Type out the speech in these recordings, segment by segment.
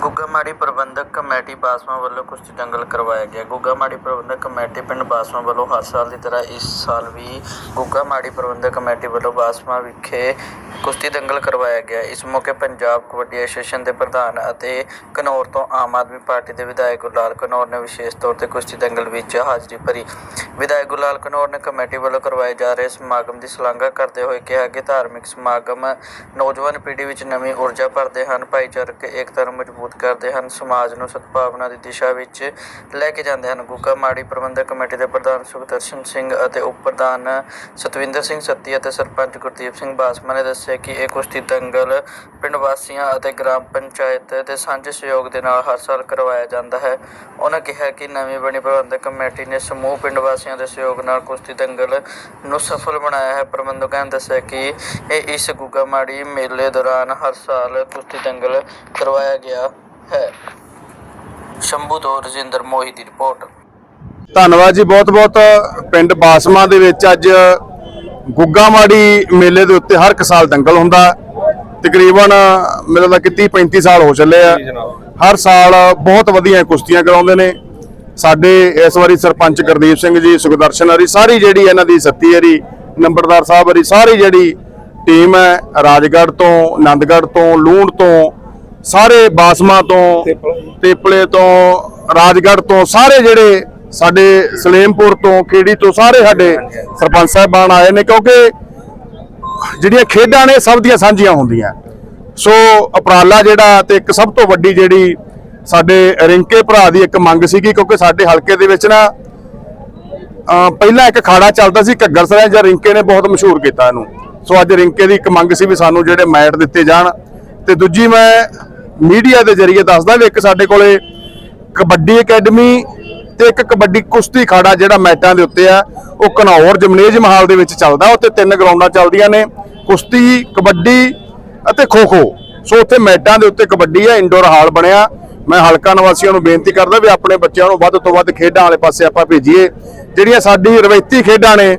ਗੁੱਗਾਮਾੜੀ ਪ੍ਰਬੰਧਕ committee Basma ਵੱਲੋਂ ਕੁਸ਼ਤੀ ਦੰਗਲ ਕਰਵਾਇਆ ਗਿਆ। ਗੁੱਗਾਮਾੜੀ ਪ੍ਰਬੰਧਕ ਕਮੇਟੀ ਪਿੰਡ ਬਾਸਵਾ ਵੱਲੋਂ ਹਰ ਸਾਲ ਦੀ ਤਰ੍ਹਾਂ ਇਸ ਸਾਲ ਵੀ ਗੁੱਗਾਮਾੜੀ ਪ੍ਰਬੰਧਕ ਕਮੇਟੀ ਵੱਲੋਂ ਬਾਸਵਾ ਵਿਖੇ ਕੁਸ਼ਤੀ ਦੰਗਲ ਕਰਵਾਇਆ ਗਿਆ। ਇਸ ਮੌਕੇ ਪੰਜਾਬ ਕਬੱਡੀ ਐਸੋਸੀਏਸ਼ਨ ਦੇ ਪ੍ਰਧਾਨ ਅਤੇ ਘਨੌਰ ਤੋਂ ਆਮ ਆਦਮੀ ਪਾਰਟੀ ਦੇ ਵਿਧਾਇਕ ਗੁਰਲਾਲ ਕਨੌਰ ਨੇ ਵਿਸ਼ੇਸ਼ ਤੌਰ ਤੇ ਕੁਸ਼ਤੀ ਦੰਗਲ ਵਿੱਚ ਹਾਜ਼ਰੀ ਭਰੀ। ਵਿਧਾਇਕ ਗੁਰਲਾਲ ਕਨੌਰ ਨੇ ਕਮੇਟੀ ਵੱਲੋਂ ਕਰਵਾਏ ਜਾ ਰਹੇ ਸਮਾਗਮ ਦੀ ਸ਼ਲਾਘਾ ਕਰਦੇ ਹੋਏ ਕਿਹਾ ਕਿ ਧਾਰਮਿਕ ਸਮਾਗਮ ਨੌਜਵਾਨ ਪੀੜ੍ਹੀ ਵਿੱਚ ਨਵੀਂ ਊਰਜਾ ਭਰਦੇ ਹਨ, ਭਾਈਚਾਰਕ ਏਕਤਾ ਨੂੰ ਮਜ਼ਬੂਤ ਕਰਦੇ ਹਨ, ਸਮਾਜ ਨੂੰ ਸਦਭਾਵਨਾ ਦੀ ਦਿਸ਼ਾ ਵਿੱਚ ਲੈ ਕੇ ਜਾਂਦੇ ਹਨ। ਗੁੱਗਾ ਮਾੜੀ ਪ੍ਰਬੰਧਕ ਕਮੇਟੀ ਦੇ ਪ੍ਰਧਾਨ ਸੁਖਦਰਸ਼ਨ ਸਿੰਘ ਅਤੇ ਉਪ ਪ੍ਰਧਾਨ ਸਤਵਿੰਦਰ ਸਿੰਘ ਸੱਤੀ ਅਤੇ ਸਰਪੰਚ ਗੁਰਦੀਪ ਸਿੰਘ ਬਾਸਮਾ ਨੇ ਦੱਸਿਆ ਕਿ ਇਹ ਕੁਸ਼ਤੀ ਦੰਗਲ ਪਿੰਡ ਵਾਸੀਆਂ ਅਤੇ ਗ੍ਰਾਮ ਪੰਚਾਇਤ ਦੇ ਸਾਂਝੇ ਸਹਿਯੋਗ ਦੇ ਨਾਲ ਹਰ ਸਾਲ ਕਰਵਾਇਆ ਜਾਂਦਾ ਹੈ। ਉਹਨਾਂ ਕਿਹਾ ਕਿ ਨਵੀਂ ਬਣੀ ਪ੍ਰਬੰਧਕ ਕਮੇਟੀ ਨੇ ਸਮੂਹ ਪਿੰਡ ਵਾਸੀਆਂ ਦੇ ਸਹਿਯੋਗ ਨਾਲ ਕੁਸ਼ਤੀ ਦੰਗਲ ਨੂੰ ਸਫਲ ਬਣਾਇਆ ਹੈ। ਪ੍ਰਬੰਧਕਾਂ ਨੇ ਦੱਸਿਆ ਕਿ ਇਹ ਇਸ ਗੁੱਗਾ ਮਾੜੀ ਮੇਲੇ ਦੌਰਾਨ ਹਰ ਸਾਲ ਕੁਸ਼ਤੀ ਦੰਗਲ ਕਰਵਾਇਆ ਗਿਆ ਹੈ। ਸ਼ੰਭੂ ਤੋਂ ਰਜਿੰਦਰ ਮੋਹੀ ਦੀ ਰਿਪੋਰਟ। ਧੰਨਵਾਦ ਜੀ ਬਹੁਤ ਬਹੁਤ ਪਿੰਡ ਬਾਸਮਾ ਦੇ ਵਿੱਚ ਅੱਜ ਗੁੱਗਾਮਾੜੀ ਮੇਲੇ ਦੇ ਉੱਤੇ ਹਰ ਇੱਕ ਸਾਲ ਦੰਗਲ ਹੁੰਦਾ। ਤਕਰੀਬਨ ਮੇਰੇ ਦਾ ਕਿ 30 35 ਸਾਲ ਹੋ ਚੱਲੇ ਆ। ਹਰ ਸਾਲ ਬਹੁਤ ਵਧੀਆ ਕੁਸ਼ਤੀਆਂ ਕਰਾਉਂਦੇ ਨੇ। ਸਾਡੇ ਇਸ ਵਾਰੀ ਸਰਪੰਚ ਗੁਰਦੀਪ ਸਿੰਘ ਜੀ ਸੁਖਦਰਸ਼ਨ ਹਰੀ ਸਾਰੀ ਜਿਹੜੀ ਇਹਨਾਂ ਦੀ ਸੱਤੀ ਹਰੀ ਨੰਬਰਦਾਰ ਸਾਹਿਬ ਹਰੀ ਸਾਰੀ ਜਿਹੜੀ ਟੀਮ ਹੈ ਰਾਜਗੜ੍ਹ ਤੋਂ ਆਨੰਦਗੜ੍ਹ ਤੋਂ ਲੂਣ ਤੋਂ ਸਾਰੇ ਬਾਸਮਾ ਤੋਂ ਤੇਪਲੇ ਤੋਂ ਰਾਜਗੜ੍ਹ ਤੋਂ ਸਾਰੇ ਜਿਹੜੇ ਸਾਡੇ ਸਲੇਮਪੁਰ ਤੋਂ ਖੇੜੀ ਤੋਂ ਸਾਰੇ ਸਾਡੇ ਸਰਪੰਚ ਸਾਹਿਬਾਨ ਆਏ ਨੇ ਕਿਉਂਕਿ ਜਿਹੜੀਆਂ ਖੇਡਾਂ ਨੇ ਸਭ ਦੀਆਂ ਸਾਂਝੀਆਂ ਹੁੰਦੀਆਂ। ਸੋ ਉਪਰਾਲਾ ਜਿਹੜਾ ਤੇ ਇੱਕ ਸਭ ਤੋਂ ਵੱਡੀ ਜਿਹੜੀ ਸਾਡੇ ਰਿੰਕੇ ਭਰਾ ਦੀ ਇੱਕ ਮੰਗ ਸੀਗੀ ਕਿਉਂਕਿ ਸਾਡੇ ਹਲਕੇ ਦੇ ਵਿੱਚ ਨਾ ਪਹਿਲਾਂ ਇੱਕ ਖਾੜਾ ਚੱਲਦਾ ਸੀ ਘੱਗਰ ਸਰਾਂ ਜਾਂ ਰਿੰਕੇ ਨੇ ਬਹੁਤ ਮਸ਼ਹੂਰ ਕੀਤਾ ਇਹਨੂੰ। ਸੋ ਅੱਜ ਰਿੰਕੇ ਦੀ ਇੱਕ ਮੰਗ ਸੀ ਵੀ ਸਾਨੂੰ ਜਿਹੜੇ ਮੈਟ ਦਿੱਤੇ ਜਾਣ। ਤੇ ਦੂਜੀ ਮੈਂ ਮੀਡੀਆ ਦੇ ਜ਼ਰੀਏ ਦੱਸਦਾ ਵੀ ਇੱਕ ਸਾਡੇ ਕੋਲੇ ਕਬੱਡੀ ਅਕੈਡਮੀ ਤੇ ਇੱਕ ਕਬੱਡੀ ਕੁਸ਼ਤੀ ਖਾੜਾ ਜਿਹੜਾ ਮੈਟਾਂ ਦੇ ਉੱਤੇ ਆ, ਉਹ ਘਨੌਰ ਜਮਨੇਜ ਮਹਾਲ ਦੇ ਵਿੱਚ ਚੱਲਦਾ, ਉੱਥੇ ਤਿੰਨ ਗਰਾਊਂਡਾਂ ਚੱਲਦੀਆਂ ਨੇ, ਕੁਸ਼ਤੀ, ਕਬੱਡੀ ਅਤੇ ਖੋ-ਖੋ। ਸੋ ਉੱਥੇ ਮੈਟਾਂ ਦੇ ਉੱਤੇ ਕਬੱਡੀ ਆ ਇੰਡੋਰ ਹਾਲ ਬਣਿਆ। ਮੈਂ ਹਲਕਾ ਨਿਵਾਸੀਆਂ ਨੂੰ ਬੇਨਤੀ ਕਰਦਾ ਵੀ ਆਪਣੇ ਬੱਚਿਆਂ ਨੂੰ ਵੱਧ ਤੋਂ ਵੱਧ ਖੇਡਾਂ ਵਾਲੇ ਪਾਸੇ ਆਪਾਂ ਭੇਜੀਏ। ਜਿਹੜੀਆਂ ਸਾਡੀ ਰਵਾਇਤੀ ਖੇਡਾਂ ਨੇ,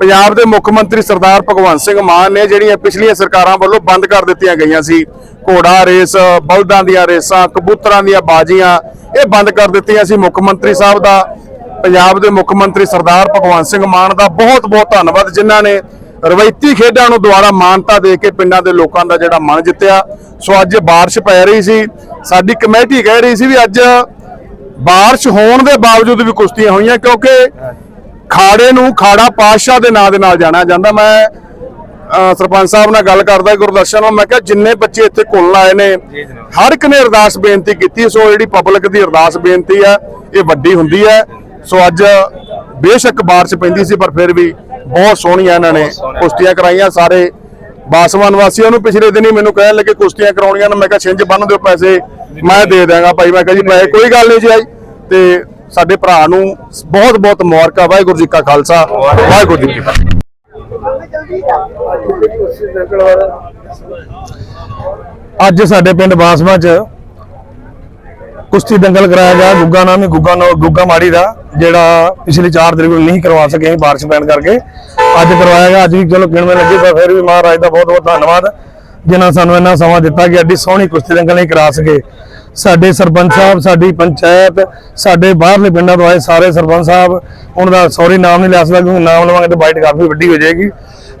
ਪੰਜਾਬ ਦੇ ਮੁੱਖ ਮੰਤਰੀ ਸਰਦਾਰ ਭਗਵੰਤ ਸਿੰਘ ਮਾਨ ਨੇ ਜਿਹੜੀਆਂ ਪਿਛਲੀਆਂ ਸਰਕਾਰਾਂ ਵੱਲੋਂ ਬੰਦ ਕਰ ਦਿੱਤੀਆਂ ਗਈਆਂ ਸੀ। ਘੋੜਾ ਰੇਸ, ਬਲਦਾਂ ਦੀਆਂ ਰੇਸਾਂ, ਕਬੂਤਰਾਂ ਦੀਆਂ ਬਾਜ਼ੀਆਂ ਇਹ ਬੰਦ ਕਰ ਦਿੱਤੀਆਂ ਸੀ ਮੁੱਖ ਮੰਤਰੀ ਸਾਹਿਬ ਦਾ, ਪੰਜਾਬ ਦੇ ਮੁੱਖ ਮੰਤਰੀ ਸਰਦਾਰ ਭਗਵੰਤ ਸਿੰਘ ਮਾਨ ਦਾ। ਬਹੁਤ ਬਹੁਤ ਧੰਨਵਾਦ ਜਿਨ੍ਹਾਂ ਨੇ ਰਵਾਇਤੀ ਖੇਡਾਂ ਨੂੰ ਦੁਬਾਰਾ ਮਾਨਤਾ ਦੇ ਕੇ ਪਿੰਡਾਂ ਦੇ ਲੋਕਾਂ ਦਾ ਜਿਹੜਾ ਮਨ ਜਿੱਤਿਆ। ਸੋ ਅੱਜ ਬਾਰਿਸ਼ ਪੈ ਰਹੀ ਸੀ। ਸਾਡੀ ਕਮੇਟੀ ਕਹਿ ਰਹੀ ਸੀ ਵੀ ਅੱਜ ਬਾਰਿਸ਼ ਹੋਣ ਦੇ ਬਾਵਜੂਦ ਵੀ ਕੁਸ਼ਤੀਆਂ ਹੋਈਆਂ ਕਿਉਂਕਿ ਖਾੜੇ ਨੂੰ ਖਾੜਾ ਪਾਤਸ਼ਾਹ ਦੇ ਨਾਂ ਦੇ ਨਾਲ ਜਾਣਿਆ ਜਾਂਦਾ। ਮੈਂ ਸਰਪੰਚ ਸਾਹਿਬ ਨਾਲ ਗੱਲ ਕਰਦਾ ਗੁਰਦਰਸ਼ਨ ਨਾਲ ਮੈਂ ਕਿਹਾ ਜਿੰਨੇ ਬੱਚੇ ਇੱਥੇ ਘੁਲਣ ਆਏ ਨੇ ਹਰ ਇੱਕ ਨੇ ਅਰਦਾਸ ਬੇਨਤੀ ਕੀਤੀ ਸੋ ਜਿਹੜੀ ਪਬਲਿਕ ਦੀ ਅਰਦਾਸ ਬੇਨਤੀ ਆ ਇਹ ਵੱਡੀ ਹੁੰਦੀ ਹੈ। ਸੋ ਅੱਜ ਬੇਸ਼ੱਕ ਬਾਰਿਸ਼ ਪੈਂਦੀ ਸੀ ਪਰ ਫਿਰ ਵੀ ਬਹੁਤ ਸੋਹਣੀਆਂ ਇਹਨਾਂ ਨੇ ਕੁਸ਼ਤੀਆਂ ਕਰਾਈਆਂ ਸਾਰੇ ਬਾਸਮਾਨ ਵਾਸੀਆਂ ਨੂੰ। ਪਿਛਲੇ ਦਿਨੀ ਮੈਨੂੰ ਕਹਿਣ ਲੱਗੇ ਕੁਸ਼ਤੀਆਂ ਕਰਾਉਣੀਆਂ ਨੇ ਮੈਂ ਕਿਹਾ ਛਿੰਝ ਬੰਨ ਦਿਓ ਪੈਸੇ ਮੈਂ ਦੇ ਦਿਆਂਗਾ ਭਾਈ। ਮੈਂ ਕਿਹਾ ਜੀ ਪੈਸੇ ਕੋਈ ਗੱਲ ਨਹੀਂ ਜੀ ਆਈ। ਤੇ ਸਾਡੇ ਭਰਾ ਨੂੰ ਬਹੁਤ ਬਹੁਤ ਮੁਬਾਰਕਾਂ ਵਾਹਿਗੁਰੂ ਜੀ ਕਾ ਖਾਲਸਾ ਵਾਹਿਗੁਰੂ ਜੀ ਕੀ ਫਤਿਹ। ਅੱਜ ਸਾਡੇ ਪਿੰਡ ਬਾਸਮਾ ਚ ਕੁਸ਼ਤੀ ਦੰਗਲ ਕਰਾਇਆ ਗਿਆ। ਗੁੱਗਾ ਨਾਮੀ ਗੁੱਗਾ ਗੁੱਗਾ ਮਾੜੀ ਦਾ, ਜਿਹੜਾ ਪਿਛਲੇ 4 ਤਰੀਕ ਨੂੰ ਨਹੀਂ ਕਰਵਾ ਸਕੇ ਬਾਰਿਸ਼ ਪੈਣ ਕਰਕੇ। ਅੱਜ ਕਰਵਾਇਆ ਗਿਆ। ਅੱਜ ਵੀ ਚਲੋ ਗਿਣਵੇਂ ਲੱਗੇ, ਪਰ ਫਿਰ ਵੀ ਮਹਾਰਾਜ ਦਾ ਬਹੁਤ ਬਹੁਤ ਧੰਨਵਾਦ, ਜਿਨ੍ਹਾਂ ਸਾਨੂੰ ਇੰਨਾ ਸਮਾਂ ਦਿੱਤਾ ਕਿ ਐਡੀ ਸੋਹਣੀ ਕੁਸ਼ਤੀ ਦੰਗਲ ਨਹੀਂ ਕਰਾ ਸਕੇ। ਸਾਡੇ ਸਰਪੰਚ ਸਾਹਿਬ, ਸਾਡੀ ਪੰਚਾਇਤ, ਸਾਡੇ ਬਾਹਰਲੇ ਪਿੰਡਾਂ ਤੋਂ ਆਏ ਸਾਰੇ ਸਰਪੰਚ ਸਾਹਿਬ, ਉਹਨਾਂ ਦਾ ਸੌਰੀ ਨਾਮ ਨਹੀਂ ਲੈ ਸਕਦਾ, ਕਿਉਂਕਿ ਨਾਮ ਲਵਾਂਗੇ ਤਾਂ ਬਾਈਟ ਕਾਫੀ ਵੱਡੀ ਹੋ ਜਾਏਗੀ।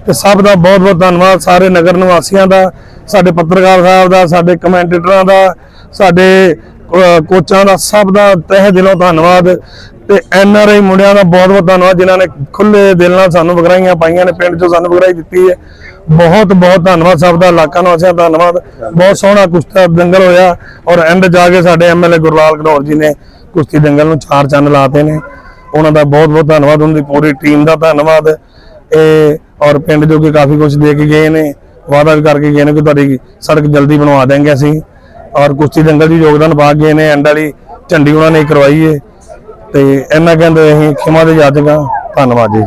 ਤੇ ਸਭ ਦਾ ਬਹੁਤ ਬਹੁਤ ਧੰਨਵਾਦ ਸਾਰੇ ਨਗਰ ਨਿਵਾਸੀਆਂ ਦਾ, ਸਾਡੇ ਪੱਤਰਕਾਰ ਸਾਹਿਬ ਦਾ, ਸਾਡੇ ਕਮੈਂਟੇਟਰਾਂ ਦਾ, ਸਾਡੇ ਕੋਚਾਂ ਦਾ, ਸਭ ਦਾ ਤਹਿ ਦਿਲੋਂ ਧੰਨਵਾਦ। ਤੇ ਐਨ ਆਰ ਆਈ ਮੁੰਡਿਆਂ ਦਾ ਬਹੁਤ ਬਹੁਤ ਧੰਨਵਾਦ, ਜਿਨ੍ਹਾਂ ਨੇ ਖੁੱਲੇ ਦਿਲ ਨਾਲ ਸਾਨੂੰ ਵਗਰਾਈਆਂ ਪਾਈਆਂ ਨੇ, ਪਿੰਡ 'ਚੋਂ ਸਾਨੂੰ ਵਗਰਾਈ ਦਿੱਤੀ ਹੈ। ਬਹੁਤ ਬਹੁਤ ਧੰਨਵਾਦ ਸਭ ਦਾ, ਇਲਾਕਾ ਨਿਵਾਸੀਆਂ ਦਾ ਧੰਨਵਾਦ। ਬਹੁਤ ਸੋਹਣਾ ਕੁਸ਼ਤੀ ਦੰਗਲ ਹੋਇਆ ਔਰ ਐਂਡ ਜਾ ਕੇ ਸਾਡੇ ਐਮਐਲਏ ਗੁਰਲਾਲ ਘਨੌਰ ਜੀ ਨੇ ਕੁਸ਼ਤੀ ਦੰਗਲ ਨੂੰ ਚਾਰ ਚੰਨ ਲਾਤੇ ਨੇ। ਉਹਨਾਂ ਦਾ ਬਹੁਤ ਬਹੁਤ ਧੰਨਵਾਦ, ਉਹਨਾਂ ਦੀ ਪੂਰੀ ਟੀਮ ਦਾ ਧੰਨਵਾਦ। ਇਹ ਔਰ ਪਿੰਡ ਜੋ ਕਿ ਕਾਫੀ ਕੁਝ ਦੇ ਕੇ ਗਏ ਨੇ, ਵਾਅਦਾ ਵੀ ਕਰਕੇ ਗਏ ਨੇ ਕਿ ਤੁਹਾਡੀ ਸੜਕ ਜਲਦੀ ਬਣਵਾ ਦੇਣਗੇ ਅਸੀਂ। ਔਰ ਕੁਸ਼ਤੀ ਦੰਗਲ ਦੀ ਯੋਗਦਾਨ ਪਾ ਕੇ ਗਏ ਨੇ ਐਂਡ ਵਾਲੀ ਝੰਡੀ ਉਹਨਾਂ ਨੇ ਕਰਵਾਈ ਏ। ਤੇ ਇਹਨਾਂ ਕਹਿੰਦੇ ਅਸੀਂ ਖਿਮਾ ਦੇ ਜਾਜਗਾ ਧੰਨਵਾਦ ਜੀ।